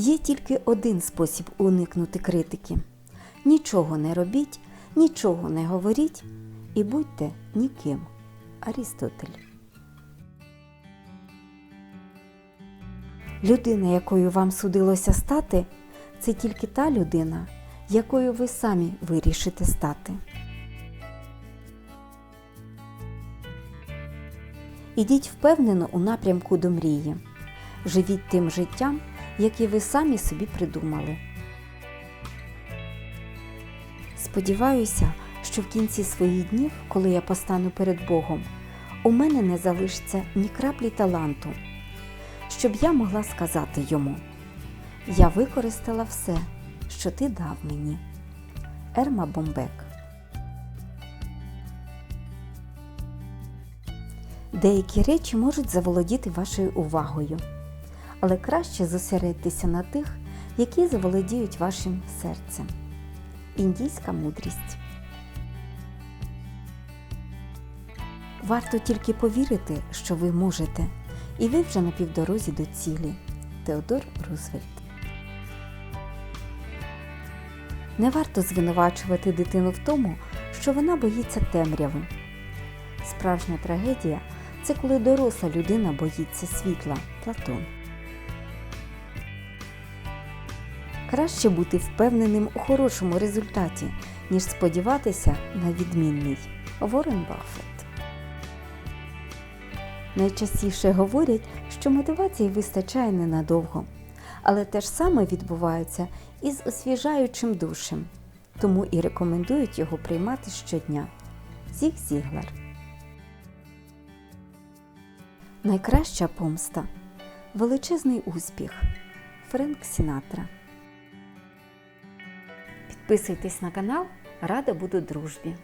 Є тільки один спосіб уникнути критики: нічого не робіть, нічого не говоріть і будьте ніким. Арістотель. Людина, якою вам судилося стати, це тільки та людина, якою ви самі вирішите стати. Ідіть впевнено у напрямку до мрії. Живіть тим життям, яке ви самі собі придумали. Сподіваюся, що в кінці своїх днів, коли я постану перед Богом, у мене не залишиться ні краплі таланту, щоб я могла сказати йому: Я використала все, що ти дав мені. Ерма Бомбек Деякі речі можуть заволодіти вашою увагою, але краще зосередьтеся на тих, які заволодіють вашим серцем. Індійська мудрість. Варто тільки повірити, що ви можете, і ви вже на півдорозі до цілі. Теодор Рузвельт. Не варто звинувачувати дитину в тому, що вона боїться темряви. Справжня трагедія це коли доросла людина боїться світла. Платон. Краще бути впевненим у хорошому результаті, ніж сподіватися на відмінний. Ворен Баффет. Найчастіше говорять, що мотивації вистачає ненадовго, але те ж саме відбувається із освіжаючим душем, тому і рекомендують його приймати щодня. Зіг Зіглар. Найкраща помста величезний успіх. Френк Сінатра. Підписуйтесь на канал, рада буду дружбі.